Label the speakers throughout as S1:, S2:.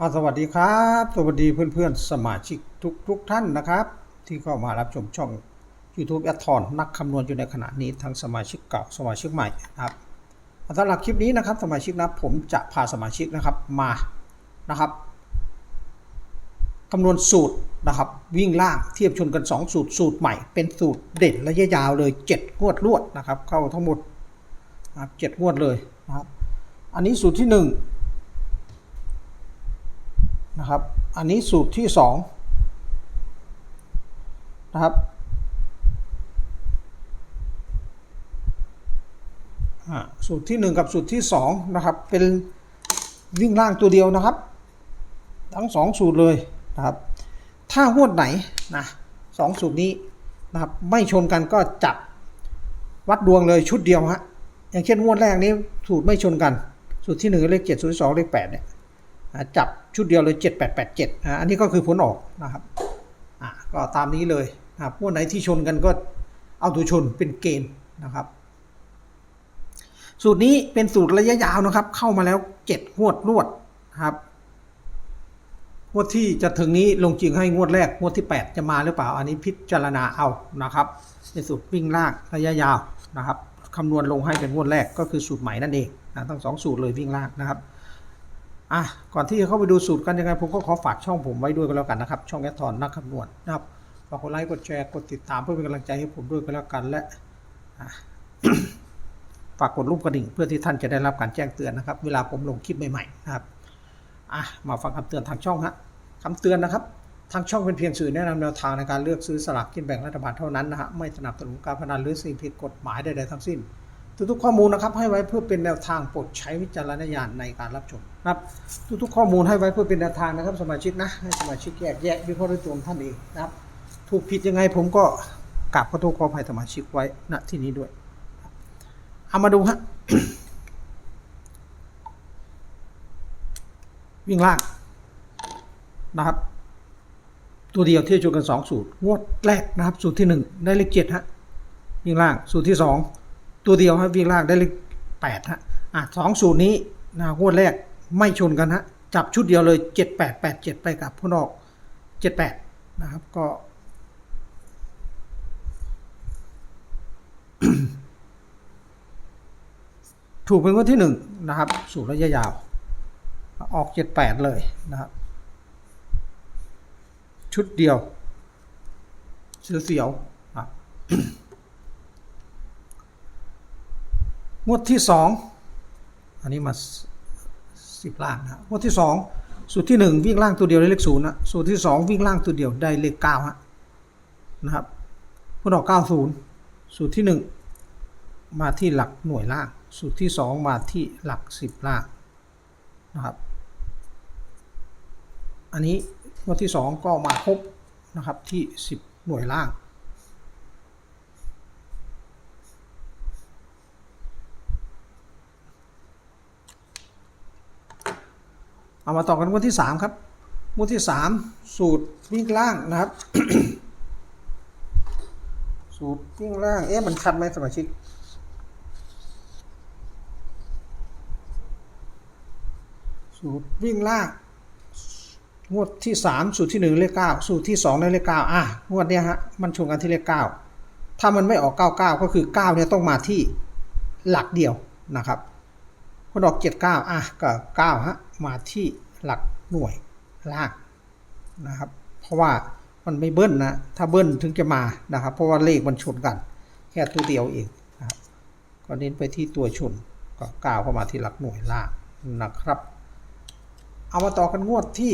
S1: อาสวัสดีครับ สวัสดีเพื่อนๆ สมาชิกทุกทุกท่านนะครับ ที่เข้ามารับชมช่อง YouTube แอดทอนนักคำนวณอยู่ในขณะนี้ทั้งสมาชิกเก่าสมาชิกใหม่นะครับสำหรับคลิปนี้นะครับสมาชิกนะผมจะพาสมาชิกนะครับมานะครับคำนวณสูตรนะครับ วิ่งล่างเทียบชนกัน 2 สูตรสูตรใหม่เป็นสูตรเด่นระยะยาวเลย 7 งวดรวดนะครับ เข้าทั้งหมดเจ็ดงวดเลยนะครับ อันนี้สูตรที่ 1 นะครับ อันนี้สูตรที่สองนะครับสูตรที่หนึ่งกับสูตรที่สองนะครับ เป็นวิ่งล่างตัวเดียวนะครับ ทั้งสองสูตรเลยนะครับ ถ้างวดไหนนะสองสูตรนี้นะครับไม่ชนกันก็จับวัดดวงเลยชุดเดียวฮะอย่างเช่นงวดแรกนี้สูตรไม่ชนกัน สูตรที่หนึ่งเลขเจ็ดสูตรที่สองเลขแปดเนี่ย จับชุดเดียวเลย 7887อ่าอันนี้ก็คือผลออกนะครับอ่าก็ตามนี้เลยนะครับพวกไหนที่ชนกันก็เอาตัวชนเป็นเกณฑ์นะครับ สูตรนี้เป็นสูตรระยะยาวนะครับ เข้ามาแล้ว7งวดรวดนะครับงวดที่จะถึงนี้ลงจริงให้งวดแรกงวดที่ 8 จะมาหรือเปล่า อันนี้พิจารณาเอานะครับเป็นสูตรวิ่งลางระยะยาวนะครับคำนวณลงให้เป็นงวดแรกก็คือสูตรใหม่นั่นเองนะทั้งสองสูตรเลยวิ่งลางนะครับ อะก่อนที่จะเข้าไปดูสูตรกันยังไงผมก็ขอฝากช่องผมไว้ด้วยก็แล้วกันนะครับ ช่องแอดทอนนักคำนวณนะครับฝากกดไลค์กดแชร์กดติดตามเพื่อเป็นกำลังใจให้ผมด้วยก็แล้วกันและอะฝากกดรูปกระดิ่งเพื่อที่ท่านจะได้รับการแจ้งเตือนนะครับ เวลาผมลงคลิปใหม่ๆนะครับอะมาฟังคำเตือนทางช่องฮะคำเตือนนะครับ ทางช่องเป็นเพียงสื่อแนะนำแนวทางในการเลือกซื้อสลากกินแบ่งรัฐบาลเท่านั้นนะฮะไม่สนับสนุนการพนันหรือสิ่งผิดกฎหมายใดๆทั้งสิ้น ทุกๆข้อมูลนะครับให้ไว้เพื่อเป็นแนวทางโปรดใช้วิจารณญาณในการรับชมนะครับ ทุกๆข้อมูลให้ไว้เพื่อเป็นแนวทางนะครับ สมาชิกนะให้สมาชิกแยกแยะวิเคราะห์ด้วยตัวของท่านเองนะครับ ถูกผิดยังไงผมก็กราบขอโทษขออภัยสมาชิกไว้ณที่นี้ด้วยเอามาดูฮะวิ่งล่างนะครับ ตัวเดียวที่จะชนกันสองสูตรงวดแรกนะครับ สูตรที่หนึ่งได้เลขเจ็ดฮะวิ่งล่างสูตรที่สอง ตัวเดียวฮะวิ่งล่างได้เลขแปดฮะอะสองสูตรนี้นะงวดแรกไม่ชนกันฮะจับชุดเดียวเลยเจ็ดแปดแปดเจ็ดไปกับพนอกเจ็ดแปดนะครับก็ถูกเป็นงวดที่หนึ่งนะครับ สูตรระยะยาว ออกเจ็ดแปดเลยนะครับ ชุดเดียวเสือเสียวครับ งวดที่สองอันนี้มาสิบล่างนะงวดที่สองสูตรที่หนึ่งวิ่งล่างตัวเดียวได้เลขศูนย์นะสูตรที่สองวิ่งล่างตัวเดียวได้เลขเก้าฮะนะครับพวกดอกเก้าศูนย์สูตรที่หนึ่งมาที่หลักหน่วยล่าง สูตรที่สองมาที่หลักสิบล่างนะครับ อันนี้งวดที่สองก็มาครบนะครับที่สิบหน่วยล่าง เอามาต่อกันงวดที่สามครับงวดที่สามสูตรวิ่งล่างนะครับ สูตรวิ่งล่าง เอ๊ะมันชัดไหมสมาชิกสูตรวิ่งล่างงวดที่สามสูตรที่หนึ่งเลขเก้าสูตรที่สองได้เลขเก้าอะงวดเนี้ยฮะมันชนกันที่เลขเก้าถ้ามันไม่ออกเก้าเก้าก็คือเก้าเนี่ยต้องมาที่หลักเดียวนะครับ พอดอกเจ็ดเก้าอะก็เก้าฮะมาที่หลักหน่วยล่างนะครับ เพราะว่ามันไม่เบิ้ลนะ ถ้าเบิ้ลถึงจะมานะครับ เพราะว่าเลขมันชนกัน แค่ตัวเดียวเองนะครับ ก็เน้นไปที่ตัวชนก็ก้าวเข้ามาที่หลักหน่วยล่างนะครับ เอามาต่อกันงวดที่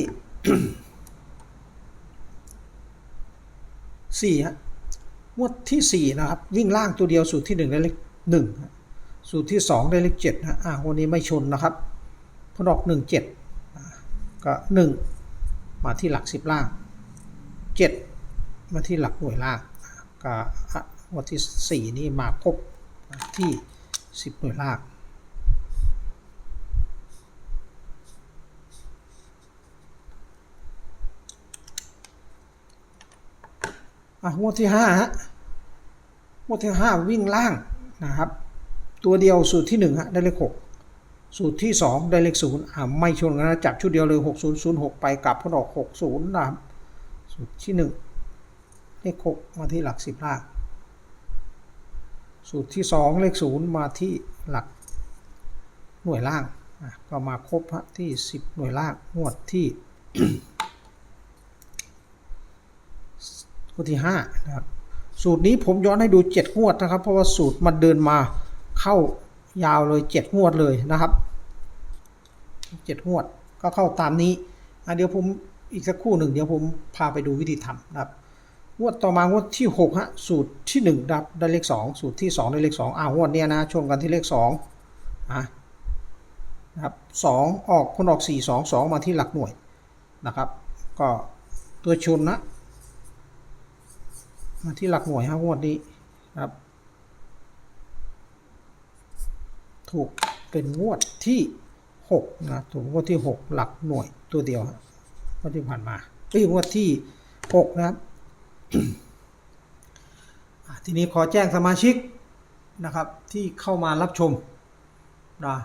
S1: สี่ฮะงวดที่สี่นะครับ วิ่งล่างตัวเดียวสูตรที่หนึ่งได้เลขหนึ่ง สูตรที่สองได้เลขเจ็ดฮะอ่าวันนี้ไม่ชนนะครับพออกหนึ่งเจ็ดก็หนึ่งมาที่หลักสิบล่างเจ็ดมาที่หลักหน่วยล่างก็อะงวที่สี่นี่มาครบที่สิบหน่วยล่างอะงวดที่ห้าฮะงวดที่ห้าวิ่งล่างนะครับ ตัวเดียวสูตรที่หนึ่งฮะได้เลขหกสูตรที่ 2 ได้เลขศูนย์อ่าไม่ชนกันนะจับชุดเดียวเลย6006 ไปกลับพออก60นะครับสูตรที่ 1 เลข 6 มาที่หลัก 10ล่างสูตรที่ 2 เลข 0 มาที่หลักหน่วยล่างอะก็มาครบฮะที่ 10 หน่วยล่างงวดที่งวดที่5นะครับสูตรนี้ผมย้อนให้ดู 7 งวดนะครับ เพราะว่าสูตรมันเดินมา เข้ายาวเลย7งวดเลยนะครับ7งวดก็เข้าตามนี้อะเดี๋ยวผมอีกสักครู่หนึ่งเดี๋ยวผมพาไปดูวิธีทำนะครับงวดต่อมางวดที่6ฮะสูตรที่1ดับได้เลข 2 สูตรที่ 2 ได้เลข 2อ้าวงวดเนี้ยนะชนกันที่เลข2อะนะครับ2ออกคนออก 4 2 2 มาที่หลักหน่วยนะครับ ก็ตัวชนนะมาที่หลักหน่วยฮะงวดนี้นะครับ ถูกเป็นงวดที่6นะถูกงวดที่ 6 หลักหน่วยตัวเดียวงวดที่ผ่านมาเอ้ยงวดที่ 6 นะครับทีนี้ขอแจ้งสมาชิกนะครับที่เข้ามารับชมนะ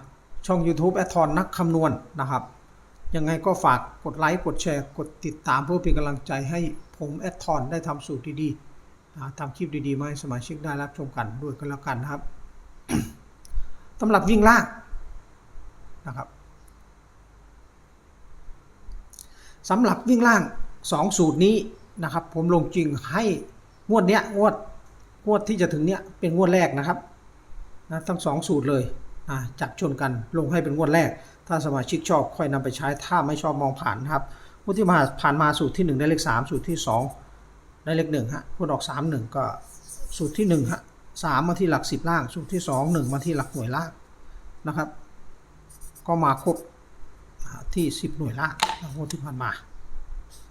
S1: ช่อง YouTube แอดทอนนักคำนวณนะครับ ยังไงก็ฝากกดไลค์ กดแชร์ กดติดตามเพื่อเป็นกำลังใจให้ผมแอดทอนได้ทำสูตรดีๆทำคลิปดีๆมาให้สมาชิกได้รับชมกันด้วยกันแล้วกันนะครับ สำหรับวิ่งล่างนะครับสำหรับวิ่งล่าง 2 สูตรนี้นะครับ ผมลงจริงให้งวดเนี้ยงวดงวดที่จะถึงเนี้ยเป็นงวดแรกนะครับนะทั้งสองสูตรเลยนะจับชนกันลงให้เป็นงวดแรก ถ้าสมาชิกชอบค่อยนำไปใช้ถ้าไม่ชอบมองผ่านนะครับงวดที่มาผ่านมาสูตรที่ 1 ได้เลข 3 สูตรที่ 2 ได้เลข1ฮะพูดออก 3 1 ก็สูตรที่1ฮะ สามมาที่หลัก10ล่าง สูตรที่2 1มาที่หลักหน่วยล่างนะครับ ก็มาครบที่10หน่วยล่างงวดที่ผ่านมา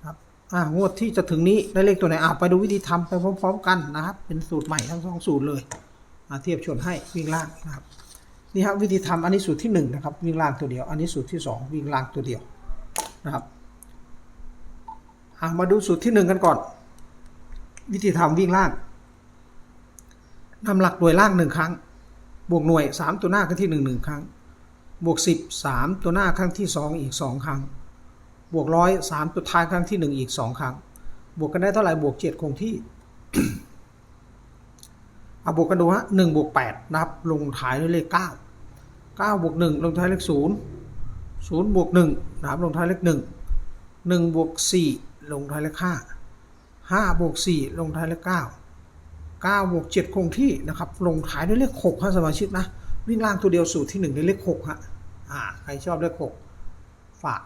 S1: ครับอ่างวดที่จะถึงนี้ได้เลขตัวไหนอ่าไปดูวิธีทำไปพร้อม ๆ กันนะครับ เป็นสูตรใหม่ทั้งสองสูตรเลยอ่าเทียบชนให้วิ่งล่างนะครับนี่ครับวิธีทำอันนี้สูตรที่1นะครับวิ่งล่างตัวเดียว อันนี้สูตรที่ 2 วิ่งล่างตัวเดียวนะครับมาดูสูตรที่ 1 กันก่อน วิธีทำวิ่งล่าง นำหลักหน่วยล่างหนึ่งครั้ง บวกหน่วย 3 ตัวหน้าครั้งที่1 1ครั้ง บวก 10 3 ตัวหน้าครั้งที่ 2 อีก 2 ครั้ง บวกร้อยสามตัวท้ายครั้งที่ 1 อีก 2 ครั้ง บวกกันได้เท่าไหร่บวก 7 คงที่เอาบวกกันดูฮะ1บวก8นะครับ ลงท้ายด้วยเลข9 9บวก1ลงท้ายเลข0 0บวก1นะครับลงท้ายเลข1 1บวก4ลงท้ายเลข5 5บวก4ลงท้ายเลข9 9บวก7คงที่นะครับ ลงท้ายด้วยเลข6ฮะสมาชิกนะ วิ่งล่างตัวเดียวสูตรที่ 1 ได้เลข6ฮะอ่าใครชอบเลข6ฝาก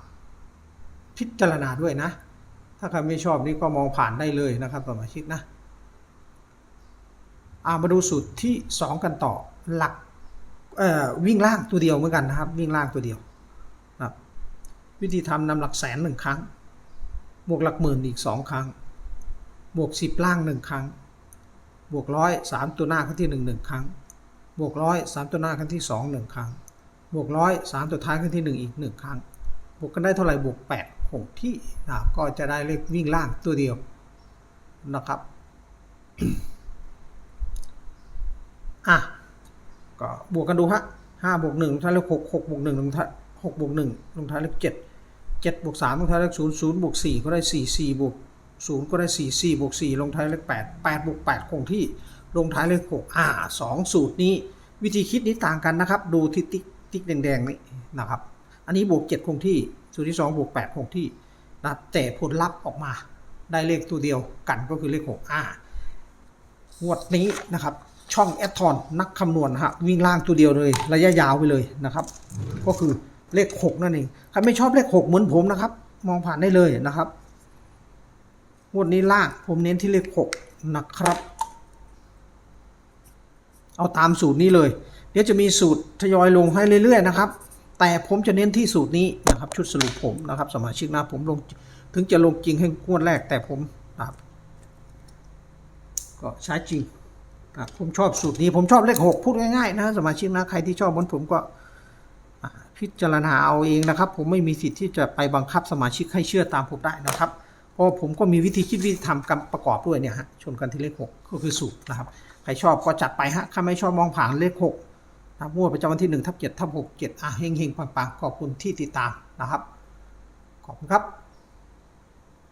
S1: พิจารณาด้วยนะ ถ้าใครไม่ชอบนี่ก็มองผ่านได้เลยนะครับสมาชิกนะอามาดูสูตรที่ 2 กันต่อหลักวิ่งล่างตัวเดียวเหมือนกันนะครับ วิ่งล่างตัวเดียวนะครับวิธีทำนำหลักแสนหนึ่งครั้ง บวกหลักหมื่นอีก2ครั้ง บวก10ล่าง1ครั้ง บวกร้อยสามตัวหน้าครั้งที่1 1ครั้ง บวกร้อยสามตัวหน้าครั้งที่2 1ครั้ง บวกร้อยสามตัวท้ายครั้งที่1อีก1ครั้ง บวกกันได้เท่าไหร่บวก8คงที่นะก็จะได้เลขวิ่งล่างตัวเดียวนะครับอะก็บวกกันดูฮะห้าบวกหนึ่งลงท้ายเลขหกหกบวกหนึ่งลงท้ายหกบวกหนึ่งลงท้ายเลขเจ็ดเจ็ดบวกสามลงท้ายเลขศูนย์ศูนย์บวกสี่ก็ได้สี่สี่บวก ศูนย์ก็ได้สี่สี่บวกสี่ลงท้ายเลขแปดแปดบวกแปดคงที่ลงท้ายเลขหกอ่าสองสูตรนี้ วิธีคิดนี้ต่างกันนะครับ ดูที่ติ๊กติ๊กแดงๆนี่นะครับ อันนี้บวก 7 คงที่ สูตรที่ 2 บวก 8 คงที่นะแต่ผลลัพธ์ออกมาได้เลขตัวเดียวกันก็คือเลข6อ่างวดนี้นะครับช่องแอดทอนนักคำนวณฮะวิ่งล่างตัวเดียวเลย ระยะยาวไปเลยนะครับ ก็คือเลข 6 นั่นเองใครไม่ชอบเลข 6 เหมือนผมนะครับ มองผ่านได้เลยนะครับ วดนี้ลางผมเน้นที่เลข6นะครับ เอาตามสูตรนี้เลย เดี๋ยวจะมีสูตรทยอยลงให้เรื่อย ๆ นะครับ แต่ผมจะเน้นที่สูตรนี้นะครับ ชุดสรุปผมนะครับสมาชิกนะผมลงถึงจะลงจริงให้งวดแรกแต่ผมนะครับก็ใช้จริงนะครับผมชอบสูตรนี้ผมชอบเลขหกพูดง่ายๆนะสมาชิกนะใครที่ชอบเหมือนผมก็พิจารณาเอาเองนะครับ ผมไม่มีสิทธิ์ที่จะไปบังคับสมาชิกให้เชื่อตามผมได้นะครับ เพราะผมก็มีวิธีคิดวิธีทำกประกอบด้วยเนี่ยฮะชนกันที่เลขหกก็คือสูตรนะครับใครชอบก็จัดไปฮะถ้าไม่ชอบมองผ่านเลขหกนะงวดประจำวันที่1ทับ7ทับ67อะเฮงๆปังๆขอบคุณที่ติดตามนะครับ ขอบคุณครับ